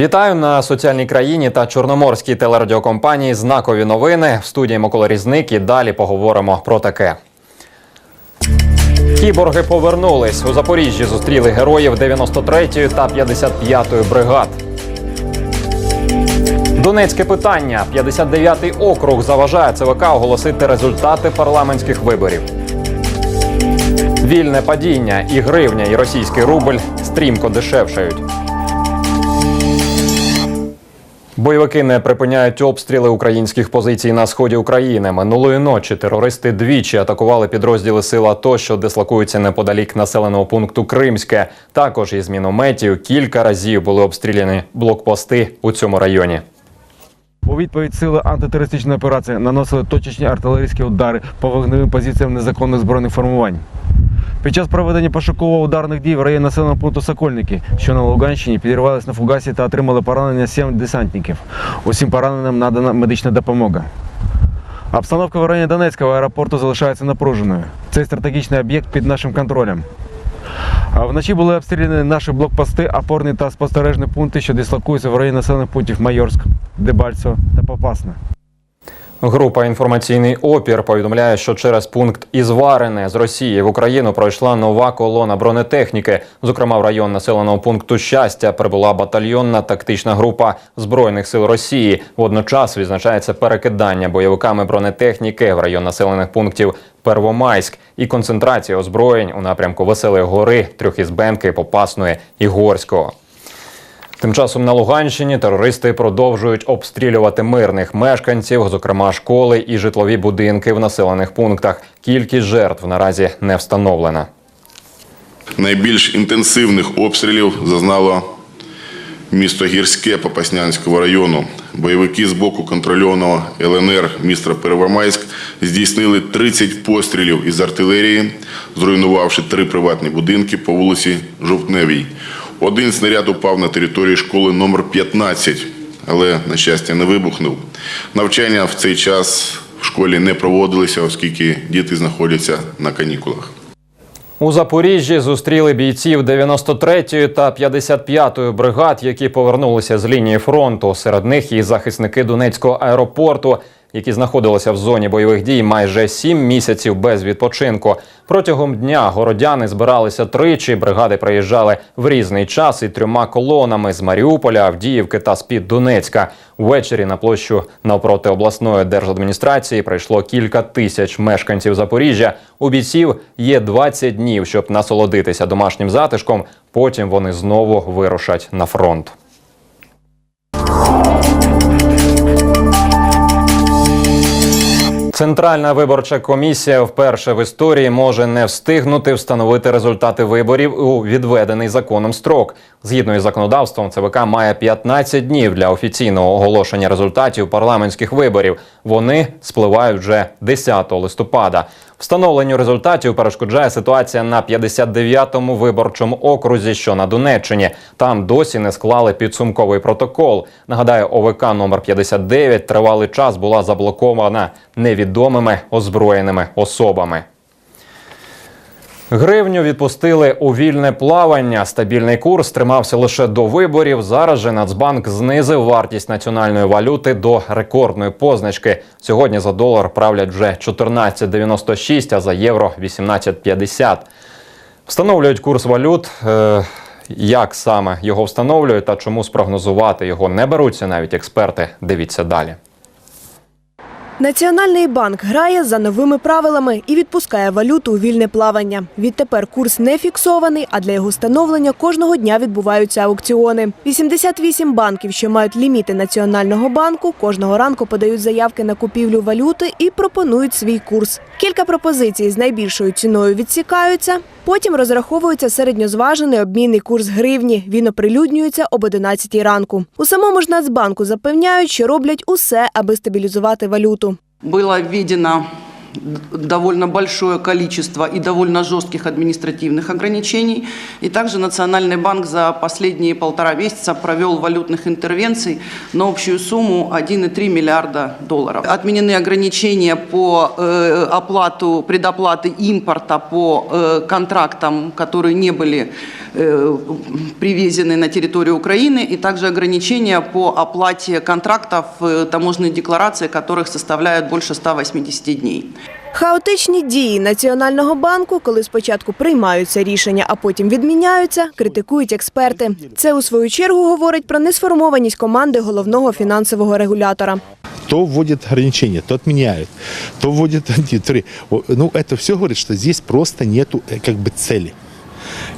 Вітаю на соціальній країні та чорноморській телерадіокомпанії. Знакові новини в студії Микола Різник. І далі поговоримо про таке. Кіборги повернулись у Запоріжжі. Зустріли героїв 93-ї та 55-ї бригад. Донецьке питання. 59-й округ заважає ЦВК оголосити результати парламентських виборів. Вільне падіння і гривня, і російський рубль стрімко дешевшають. Бойовики не припиняють обстріли українських позицій на сході України. Минулої ночі терористи двічі атакували підрозділи сил АТО, що дислокуються неподалік населеного пункту Кримське. Також із мінометів кілька разів були обстріляні блокпости у цьому районі. У відповідь сили антитерористичної операції наносили точечні артилерійські удари по вогневим позиціям незаконних збройних формувань. Під час проведення пошуково-ударних дій в районі населеного пункту Сокольники, що на Луганщині, підірвались на фугасі та отримали поранення 7 десантників. Усім пораненим надана медична допомога. Обстановка в районі Донецького аеропорту залишається напруженою. Цей стратегічний об'єкт під нашим контролем. Вночі були обстріляні наші блокпости, опорні та спостережні пункти, що дислокуються в районі населених пунктів Майорськ, Дебальцево та Попасне. Група інформаційний опір повідомляє, що через пункт Ізварене з Росії в Україну пройшла нова колона бронетехніки. Зокрема, в район населеного пункту щастя прибула батальйонна тактична група збройних сил Росії. Водночас відзначається перекидання бойовиками бронетехніки в район населених пунктів Первомайськ і концентрація озброєнь у напрямку Веселої гори, Трьохізбенки, Попасної і Горського. Тим часом на Луганщині терористи продовжують обстрілювати мирних мешканців, зокрема школи і житлові будинки в населених пунктах. Кількість жертв наразі не встановлена. Найбільш інтенсивних обстрілів зазнало місто Гірське Попаснянського району. Бойовики з боку контрольованого ЛНР міста Первомайськ здійснили 30 пострілів із артилерії, зруйнувавши три приватні будинки по вулиці Жовтневій. Один снаряд упав на території школи номер 15, але, на щастя, не вибухнув. Навчання в цей час в школі не проводилися, оскільки діти знаходяться на канікулах. У Запоріжжі зустріли бійців 93-ї та 55-ї бригад, які повернулися з лінії фронту. Серед них і захисники Донецького аеропорту, які знаходилися в зоні бойових дій майже сім місяців без відпочинку. Протягом дня городяни збиралися тричі. Бригади приїжджали в різний час і трьома колонами з Маріуполя, Авдіївки та з-під Донецька. Ввечері на площу навпроти обласної держадміністрації прийшло кілька тисяч мешканців Запоріжжя. У бійців є 20 днів, щоб насолодитися домашнім затишком. Потім вони знову вирушать на фронт. Центральна виборча комісія вперше в історії може не встигнути встановити результати виборів у відведений законом строк. Згідно із законодавством, ЦВК має 15 днів для офіційного оголошення результатів парламентських виборів. Вони спливають вже 10 листопада. Встановленню результатів перешкоджає ситуація на 59-му виборчому окрузі, що на Донеччині. Там досі не склали підсумковий протокол. Нагадаю, ОВК номер 59 тривалий час була заблокована невідомими озброєними особами. Гривню відпустили у вільне плавання. Стабільний курс тримався лише до виборів. Зараз же Нацбанк знизив вартість національної валюти до рекордної позначки. Сьогодні за долар правлять вже 14,96, а за євро 18,50. Встановлюють курс валют. Е, як саме його встановлюють та чому спрогнозувати його не беруться навіть експерти. Дивіться далі. Національний банк грає за новими правилами і відпускає валюту у вільне плавання. Відтепер курс не фіксований, а для його встановлення кожного дня відбуваються аукціони. 88 банків, що мають ліміти Національного банку, кожного ранку подають заявки на купівлю валюти і пропонують свій курс. Кілька пропозицій з найбільшою ціною відсікаються. Потім розраховується середньозважений обмінний курс гривні. Він оприлюднюється об 11 ранку. У самому ж Нацбанку запевняють, що роблять усе, аби стабілізувати валюту. было введено довольно большое количество и довольно жестких административных ограничений. И также Национальный банк за последние полтора месяца провел валютных интервенций на общую сумму 1,3 миллиарда долларов. Отменены ограничения по э, оплату, предоплаты импорта по э, контрактам, которые не были э, привезены на территорию Украины, и также ограничения по оплате контрактов таможенной декларации, которых составляют больше 180 дней. Хаотичні дії Національного банку, коли спочатку приймаються рішення, а потім відміняються, критикують експерти. Це у свою чергу говорить про несформованість команди головного фінансового регулятора. то вводит ограничения, то отменяют, то вводит один, три. О, Ну, это все говорит, что здесь просто нету э, как бы цели.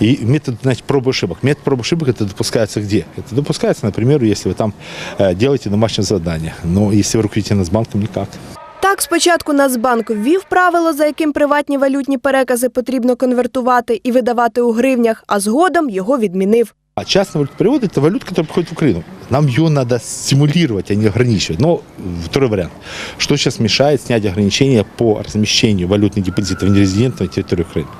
И метод, значит, проб и ошибок. Метод проб и ошибок это допускается где? Это допускается, например, если вы там э, делаете домашнее задание. Но если вы руководите Нацбанком, никак. Так, спочатку Нацбанк ввів правило, за яким приватні валютні перекази потрібно конвертувати і видавати у гривнях, а згодом його відмінив. А частный валютный перевод – это валюта, которая приходит в Украину. Нам ее надо стимулировать, а не ограничивать. Но второй вариант. Что сейчас мешает снять ограничения по размещению валютных депозитов нерезидентов на территории Украины?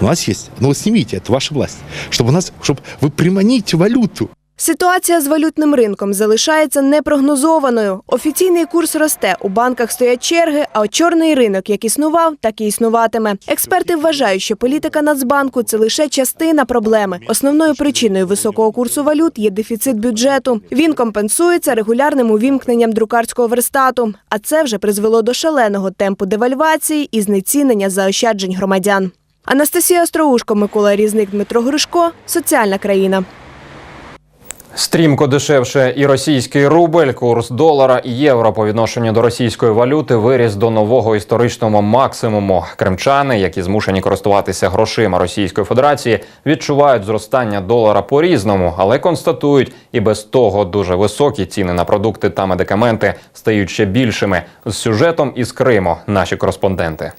У нас есть. Ну вот снимите, это ваша власть. Чтобы у нас, чтобы вы приманите валюту. Ситуація з валютним ринком залишається непрогнозованою. Офіційний курс росте, у банках стоять черги, а чорний ринок як існував, так і існуватиме. Експерти вважають, що політика Нацбанку це лише частина проблеми. Основною причиною високого курсу валют є дефіцит бюджету. Він компенсується регулярним увімкненням друкарського верстату. А це вже призвело до шаленого темпу девальвації і знецінення заощаджень громадян. Анастасія Остроушко, Микола Різник, Дмитро Гришко. Соціальна країна. Стрімко дешевше і російський рубль, курс долара і євро по відношенню до російської валюти виріс до нового історичного максимуму. Кримчани, які змушені користуватися грошима Російської Федерації, відчувають зростання долара по-різному, але констатують, і без того дуже високі ціни на продукти та медикаменти стають ще більшими. З сюжетом із Криму наші кореспонденти.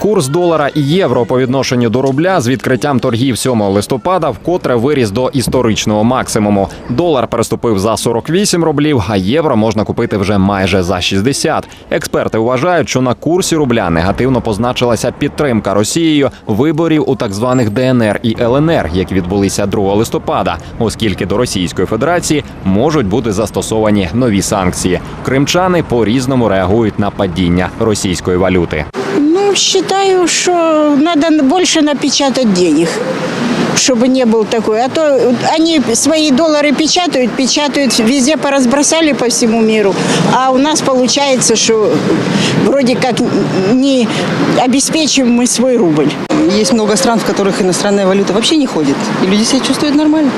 Курс долара і євро по відношенню до рубля з відкриттям торгів 7 листопада вкотре виріс до історичного максимуму. Долар переступив за 48 рублів, а євро можна купити вже майже за 60. Експерти вважають, що на курсі рубля негативно позначилася підтримка Росією виборів у так званих ДНР і ЛНР, які відбулися 2 листопада, оскільки до Російської Федерації можуть бути застосовані нові санкції. Кримчани по різному реагують на падіння російської валюти. Ну, считаю, что надо больше напечатать денег, чтобы не был такой. А то они свои доллары печатают, печатают, везде поразбросали по всему миру. А у нас получается, что вроде как не обеспечим мы свой рубль. Есть много стран, в которых иностранная валюта вообще не ходит. И люди себя чувствуют нормально.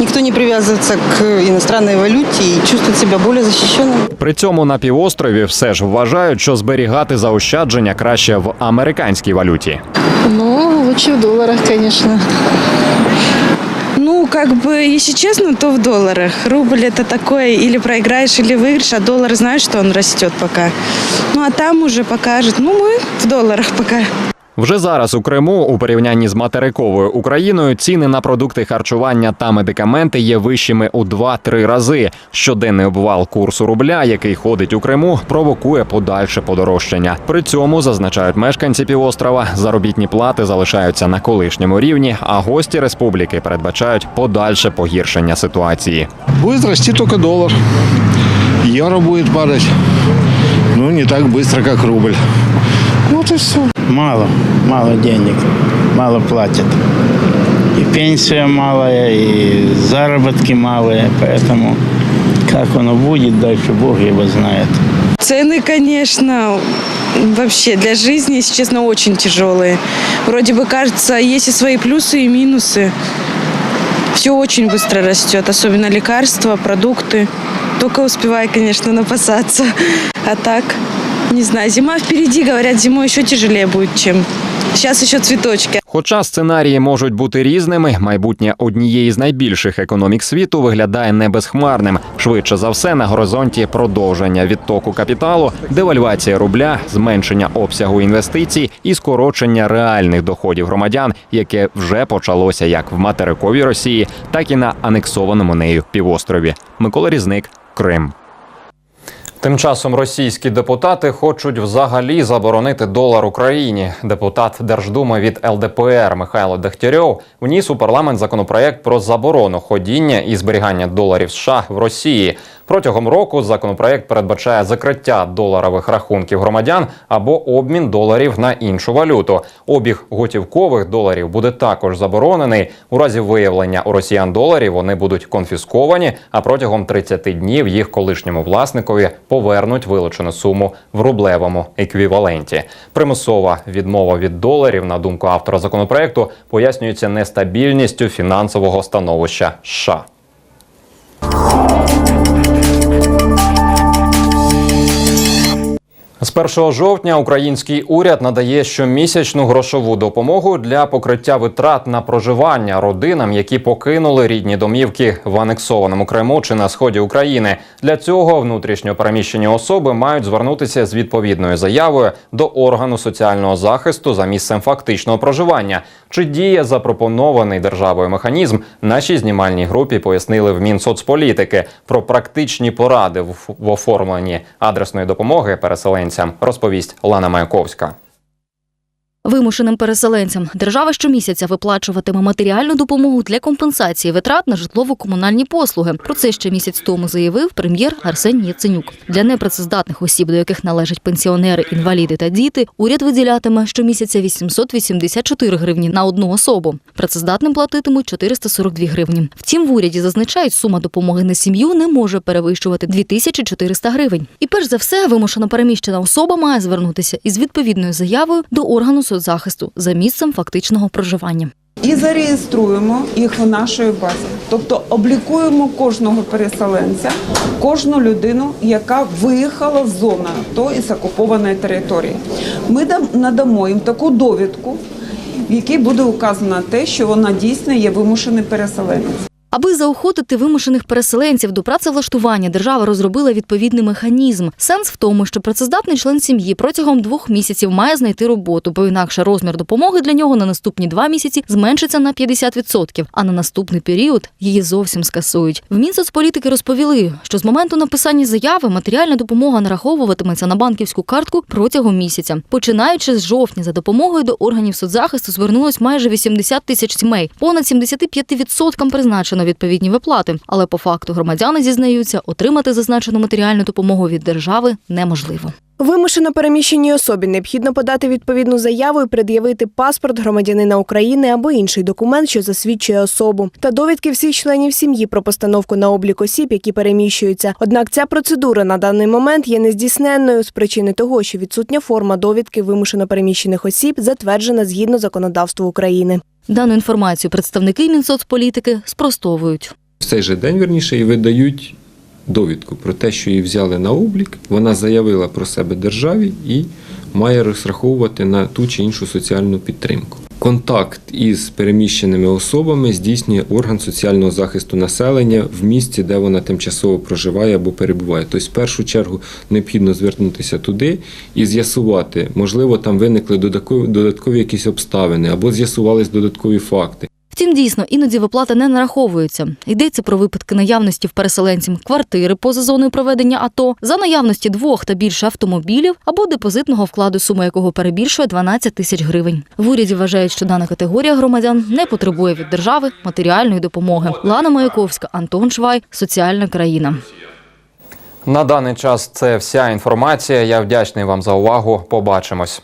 Никто не привязывается к иностранной валюте и чувствует себя более защищенным. При цьому на півострові все ж вважають, що зберігати заощадження краще в американській валюті. Ну, лучше в долларах, конечно. Ну, как бы, если честно, то в долларах. Рубль это такое, или проиграешь, или выиграешь, а доллар, знаешь, что он растет пока. Ну, а там уже покажет. Ну, мы в долларах пока. Вже зараз у Криму, у порівнянні з материковою Україною, ціни на продукти харчування та медикаменти є вищими у 2-3 рази. Щоденний обвал курсу рубля, який ходить у Криму, провокує подальше подорожчання. При цьому зазначають мешканці півострова, заробітні плати залишаються на колишньому рівні, а гості республіки передбачають подальше погіршення ситуації. Будет расти только доллар. Евро будет падать. Ну, не так быстро, как рубль. Вот и все. Мало, мало денег, мало платят. И пенсия малая, и заработки малые, поэтому как оно будет дальше, Бог его знает. Цены, конечно, вообще для жизни, если честно, очень тяжелые. Вроде бы кажется, есть и свои плюсы и минусы. Все очень быстро растет, особенно лекарства, продукты. Только успевай, конечно, напасаться. А так, не знаю, зима впереди, говорят, зимой еще тяжелее будет, чем сейчас еще цветочки. Хоча сценарії можуть бути різними, майбутнє однієї з найбільших економік світу виглядає не безхмарним. Швидше за все на горизонті продовження відтоку капіталу, девальвація рубля, зменшення обсягу інвестицій і скорочення реальних доходів громадян, яке вже почалося як в материковій Росії, так і на анексованому нею півострові. Микола Різник, Крим. Тим часом російські депутати хочуть взагалі заборонити долар Україні. Депутат Держдуми від ЛДПР Михайло Дегтярьов вніс у парламент законопроект про заборону ходіння і зберігання доларів США в Росії. Протягом року законопроект передбачає закриття доларових рахунків громадян або обмін доларів на іншу валюту. Обіг готівкових доларів буде також заборонений. У разі виявлення у росіян доларів вони будуть конфісковані, а протягом 30 днів їх колишньому власникові повернуть вилучену суму в рублевому еквіваленті. Примусова відмова від доларів, на думку автора законопроекту, пояснюється нестабільністю фінансового становища США. З 1 жовтня український уряд надає щомісячну грошову допомогу для покриття витрат на проживання родинам, які покинули рідні домівки в анексованому Криму чи на сході України. Для цього внутрішньо переміщені особи мають звернутися з відповідною заявою до органу соціального захисту за місцем фактичного проживання. Чи діє запропонований державою механізм? Нашій знімальній групі пояснили в Мінсоцполітики про практичні поради в оформленні адресної допомоги переселенцям. Розповість Лана Маяковська. Вимушеним переселенцям держава щомісяця виплачуватиме матеріальну допомогу для компенсації витрат на житлово-комунальні послуги. Про це ще місяць тому заявив прем'єр Арсеній Яценюк. Для непрацездатних осіб, до яких належать пенсіонери, інваліди та діти, уряд виділятиме щомісяця 884 гривні на одну особу. Працездатним платитимуть 442 гривні. Втім, в уряді зазначають, сума допомоги на сім'ю не може перевищувати 2400 гривень. І перш за все, вимушено переміщена особа має звернутися із відповідною заявою до органу соцзахисту за місцем фактичного проживання. і зареєструємо їх в нашої базі. Тобто облікуємо кожного переселенця, кожну людину, яка виїхала з зони АТО із окупованої території. Ми надамо їм таку довідку, в якій буде указано те, що вона дійсно є вимушений переселенець. Аби заохотити вимушених переселенців до працевлаштування, держава розробила відповідний механізм. Сенс в тому, що працездатний член сім'ї протягом двох місяців має знайти роботу, бо інакше розмір допомоги для нього на наступні два місяці зменшиться на 50%, а на наступний період її зовсім скасують. В Мінсоцполітики розповіли, що з моменту написання заяви матеріальна допомога нараховуватиметься на банківську картку протягом місяця. Починаючи з жовтня, за допомогою до органів соцзахисту звернулось майже 80 тисяч сімей. Понад 75% призначено відповідні виплати. Але по факту громадяни зізнаються, отримати зазначену матеріальну допомогу від держави неможливо. Вимушено переміщеній особі необхідно подати відповідну заяву і пред'явити паспорт громадянина України або інший документ, що засвідчує особу, та довідки всіх членів сім'ї про постановку на облік осіб, які переміщуються. Однак ця процедура на даний момент є нездійсненною з причини того, що відсутня форма довідки вимушено переміщених осіб затверджена згідно законодавства України. Дану інформацію представники Мінсоцполітики спростовують. В цей же день, верніше, і видають довідку про те, що її взяли на облік. Вона заявила про себе державі і має розраховувати на ту чи іншу соціальну підтримку. Контакт із переміщеними особами здійснює орган соціального захисту населення в місті, де вона тимчасово проживає або перебуває. Тобто, в першу чергу необхідно звернутися туди і з'ясувати, можливо, там виникли додаткові, якісь обставини або з'ясувались додаткові факти. Втім, дійсно, іноді виплата не нараховується. Йдеться про випадки наявності в переселенців квартири поза зоною проведення АТО, за наявності двох та більше автомобілів або депозитного вкладу, сума якого перебільшує 12 тисяч гривень. В уряді вважають, що дана категорія громадян не потребує від держави матеріальної допомоги. Лана Маяковська, Антон Швай, соціальна країна. На даний час це вся інформація. Я вдячний вам за увагу. Побачимось.